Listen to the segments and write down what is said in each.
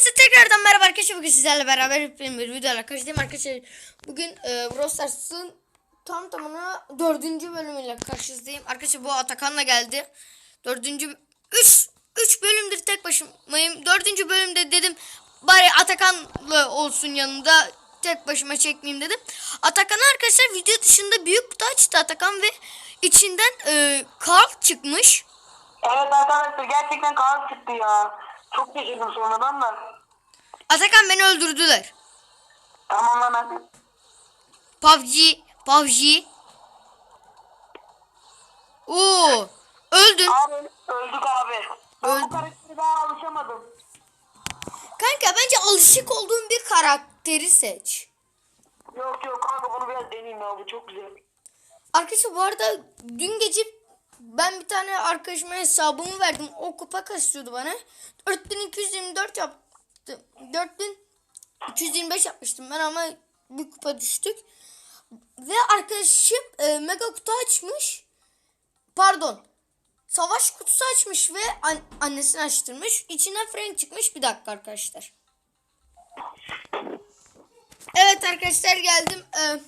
Hepinize tekrardan merhaba arkadaşlar. Bugün sizlerle beraber bir videoyla karşıdayım arkadaşlar. Bugün e, Brawl tam tamına dördüncü bölümüyle karşınızdayım. Arkadaşlar bu Atakan'la geldi. Dördüncü, üç, üç bölümdür tek başımayım. Dördüncü bölümde dedim bari Atakan'la olsun yanında tek başıma çekmeyeyim dedim. Atakan arkadaşlar video dışında büyük kutu açtı Atakan ve içinden e, Carl çıkmış. Evet arkadaşlar gerçekten kan çıktı ya. Çok şaşırdım sonradan da. Atakan beni öldürdüler. Tamam lan hadi. PUBG, PUBG. Oo, öldün. Abi öldük abi. Ben Öl- bu karaktere daha alışamadım. Kanka bence alışık olduğun bir karakteri seç. Yok yok kanka bunu biraz deneyeyim ya bu çok güzel. Arkadaşlar bu arada dün gece ben bir tane arkadaşıma hesabımı verdim. O kupa kasıyordu bana. 4224 yaptım. 4225 yapmıştım ben ama bir kupa düştük. Ve arkadaşım e, mega kutu açmış. Pardon. Savaş kutusu açmış ve an- annesini açtırmış. İçinden Frank çıkmış. Bir dakika arkadaşlar. Evet arkadaşlar geldim. Ee,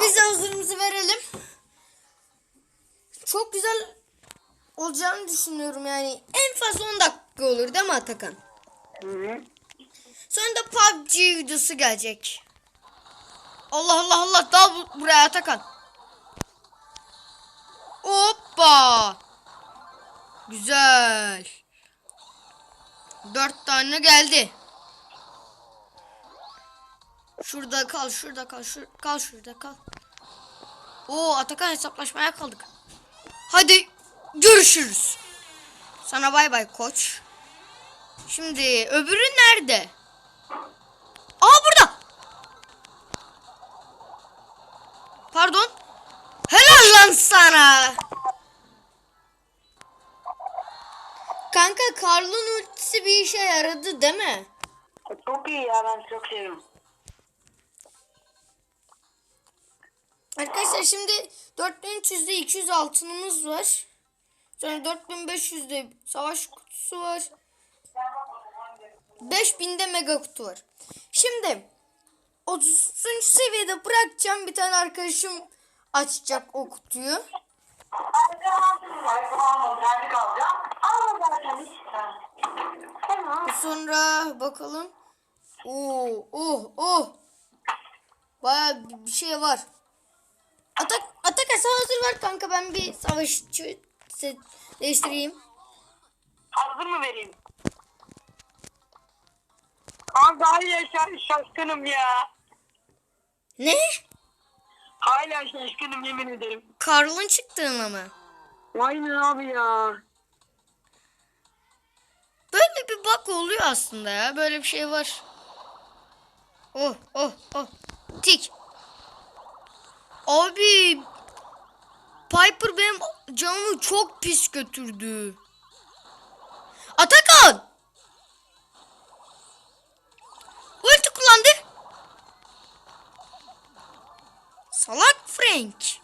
biz de hazırımızı verelim. Çok güzel olacağını düşünüyorum yani. En fazla 10 dakika olur değil mi Atakan? Hı hı. Sonra da PUBG videosu gelecek. Allah Allah Allah dal bu- buraya Atakan. Hoppa. Güzel. Dört tane geldi. Şurada kal, şurada kal, şur kal şurada kal. Oo Atakan hesaplaşmaya kaldık. Hadi görüşürüz. Sana bay bay koç. Şimdi öbürü nerede? Aa burada. Pardon. Helal lan sana. Kanka Karl'ın ultisi bir işe yaradı değil mi? Çok iyi ya ben çok seviyorum. Arkadaşlar şimdi 4300'de 200 altınımız var. Sonra 4500'de savaş kutusu var. 5000'de mega kutu var. Şimdi 30. seviyede bırakacağım bir tane arkadaşım açacak o kutuyu. Sonra bakalım. Oo, oh, oh. Baya bir şey var. Atak, atak sen hazır ver kanka ben bir savaşçı değiştireyim. Hazır mı vereyim? Kanka hala şa- şaşkınım ya. Ne? Hala şaşkınım yemin ederim. Karl'ın çıktığına mı? Aynen abi ya. Böyle bir bak oluyor aslında ya. Böyle bir şey var. Oh oh oh. Tik. Abi. Piper benim canımı çok pis götürdü. Atakan. Ulti kullandı. Salak Frank.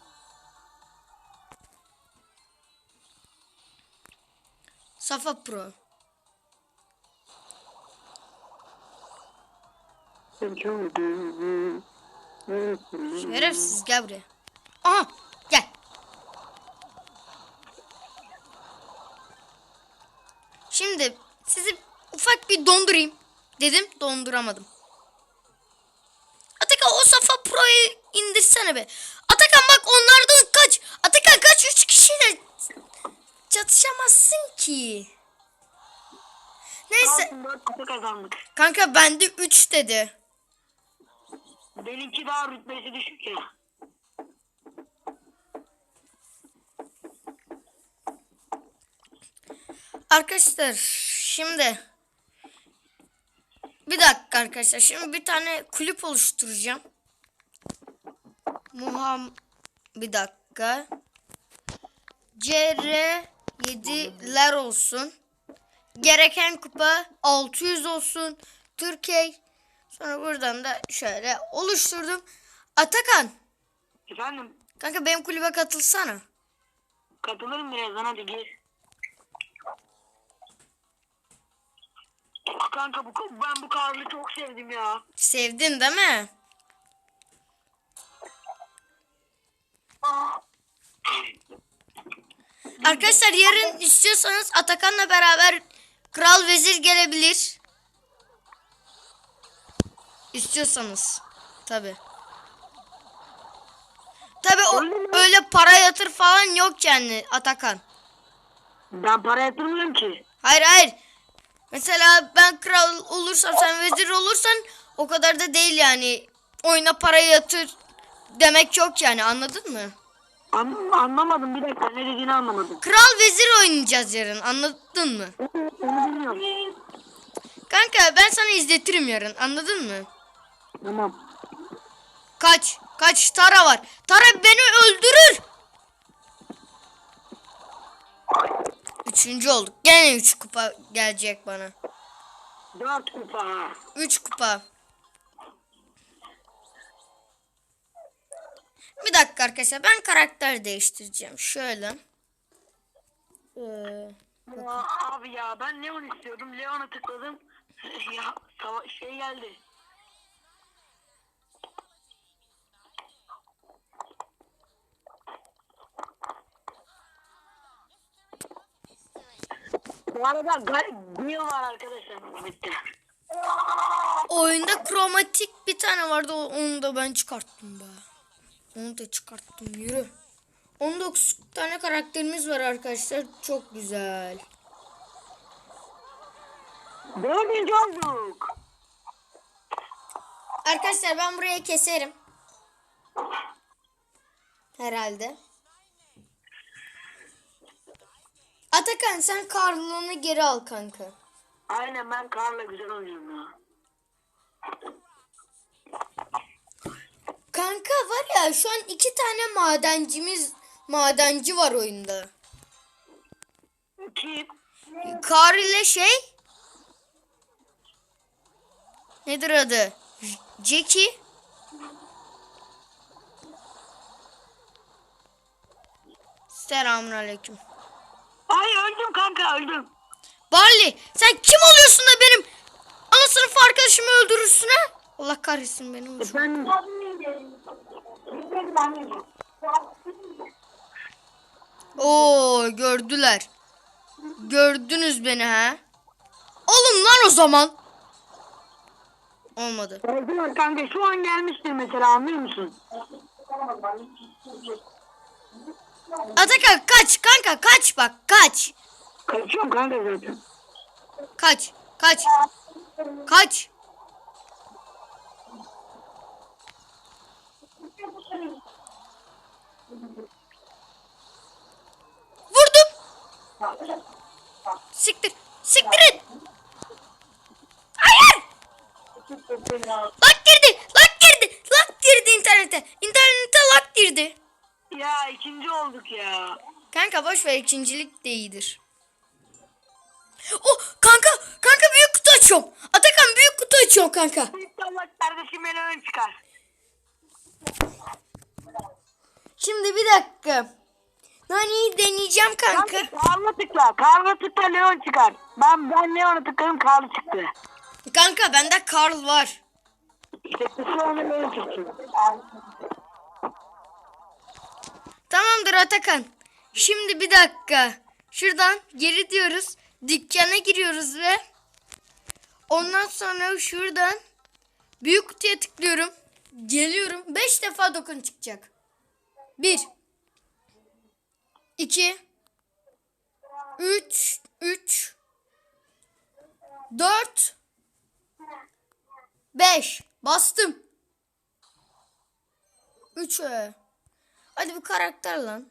Safa Pro. Şerefsiz gel buraya. Aha gel. Şimdi sizi ufak bir dondurayım dedim donduramadım. Atakan o Safa Pro'yu indirsene be. Atakan bak onlardan kaç. Atakan kaç üç kişiyle çatışamazsın ki. Neyse kanka bende 3 dedi. Benimki daha rütbesi düşük ya. Arkadaşlar şimdi bir dakika arkadaşlar şimdi bir tane kulüp oluşturacağım. Muham bir dakika. CR 7'ler olsun. Gereken kupa 600 olsun. Türkiye sonra buradan da şöyle oluşturdum. Atakan Efendim kanka benim kulübe katılsana. katılırım birazdan hadi gir. kanka bu ben bu Karl'ı çok sevdim ya. Sevdin değil mi? Arkadaşlar yarın istiyorsanız Atakan'la beraber Kral Vezir gelebilir. İstiyorsanız. Tabi. Tabi o öyle para yatır falan yok yani Atakan. Ben para yatırmıyorum ki. Hayır hayır. Mesela ben kral olursam sen vezir olursan o kadar da değil yani. Oyuna para yatır demek yok yani anladın mı? An anlamadım bir dakika ne dediğini anlamadım. Kral vezir oynayacağız yarın anladın mı? Onu bilmiyorum. Kanka ben sana izletirim yarın anladın mı? Tamam. Kaç kaç Tara var. Tara beni öldürür. Üçüncü olduk. Gene üç kupa gelecek bana. Dört kupa. Üç kupa. Bir dakika arkadaşlar ben karakter değiştireceğim. Şöyle. Ee, Ya, abi ya ben Leon istiyordum. Leon'a tıkladım. ya şey geldi. Bu arada Gale var arkadaşlar. Bitti. oyunda kromatik bir tane vardı. Onu da ben çıkarttım be. Onu da çıkarttım. Yürü. 19 tane karakterimiz var arkadaşlar. Çok güzel. Dördüncü olduk. Arkadaşlar ben buraya keserim. Herhalde. Atakan sen karlılığını geri al kanka. Aynen ben Karla güzel oynuyorum ya. Kanka var ya şu an iki tane madencimiz madenci var oyunda. Kim? Kar ile şey nedir adı? Jackie. Selamünaleyküm. Öldüm kanka öldüm. Barley sen kim oluyorsun da benim ana sınıf arkadaşımı öldürürsün ha? Allah kahretsin benim. Ben Oo gördüler. Gördünüz beni ha? Alın lan o zaman. Olmadı. kanka şu an gelmiştir mesela anlıyor musun? Atakan kaç kanka kaç bak kaç. Kaçıyorum kanka zaten. Kaç kaç. Kaç. Vurdum. Siktir. Siktir et. Hayır. Lak girdi. Lak girdi. Lak girdi internete. İnternete lak girdi. Ya ikinci olduk ya. Kanka boş ver ikincilik de iyidir. Oh kanka kanka büyük kutu açıyorum. Atakan büyük kutu açıyorum kanka. İnşallah kardeşim beni ön çıkar. Şimdi bir dakika. Nani'yi deneyeceğim kanka. Kanka karla tıkla. Karla tıkla Leon çıkar. Ben ben Leon'a tıkladım karlı çıktı. Kanka bende Karl var. İşte şu an Leon çıktı. Tamamdır Atakan. Şimdi bir dakika. Şuradan geri diyoruz. Dükkana giriyoruz ve ondan sonra şuradan büyük kutuya tıklıyorum. Geliyorum. 5 defa dokun çıkacak. 1 2 3 3 4 5 Bastım. 3 Hadi bir karakter lan.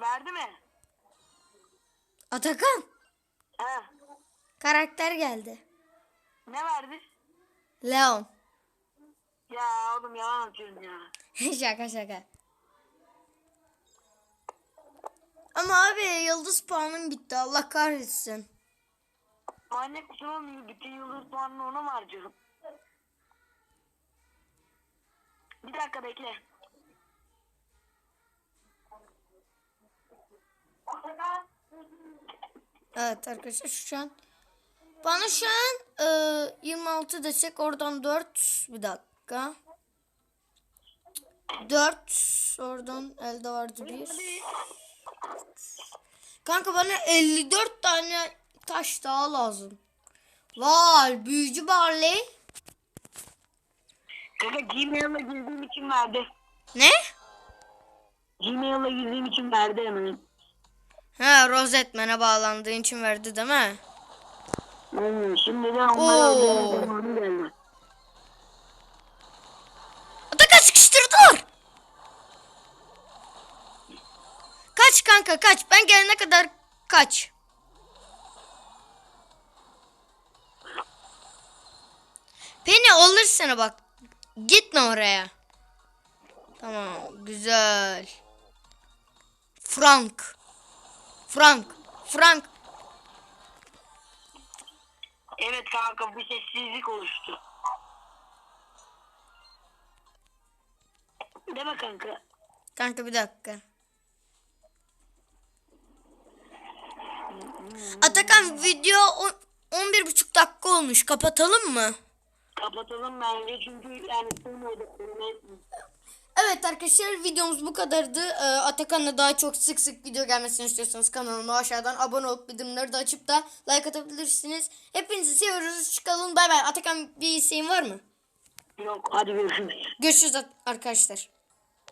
Verdi mi? Atakan. He. Karakter geldi. Ne verdi? Leon. Ya oğlum yalan atıyorsun ya. şaka şaka. Ama abi yıldız puanım bitti. Allah kahretsin. Manyak mısın oğlum? Bütün yıldız puanını ona mı harcıyorum? Bir dakika bekle. Evet arkadaşlar şu an bana şu an e, 26 desek oradan 4 bir dakika. 4 oradan elde vardı bir. Kanka bana 54 tane taş daha lazım. Vay büyücü Barley. Kanka Gmail'la girdiğim için verdi. Ne? Gmail'la girdiğim için verdi hemen. Ha Rosetman'e bağlandığın için verdi değil mi? Hmm, şimdi de onlara Oo. ödeme zamanı geldi. Atakan sıkıştırdılar. Kaç kanka kaç. Ben gelene kadar kaç. Penny alırsana bak. Gitme oraya. Tamam güzel. Frank. Frank. Frank. Evet kanka bir sessizlik oluştu. Deme kanka. Kanka bir dakika. Atakan video on- 11,5 dakika olmuş. Kapatalım mı? Kapatalım bence çünkü yani odaklanmayı Evet arkadaşlar videomuz bu kadardı. Ee, Atakan'la daha çok sık sık video gelmesini istiyorsanız kanalıma aşağıdan abone olup bildirimleri de açıp da like atabilirsiniz. Hepinizi seviyoruz. Çıkalım. Bay bay. Atakan bir isteğin var mı? Yok hadi görüşürüz. Görüşürüz arkadaşlar.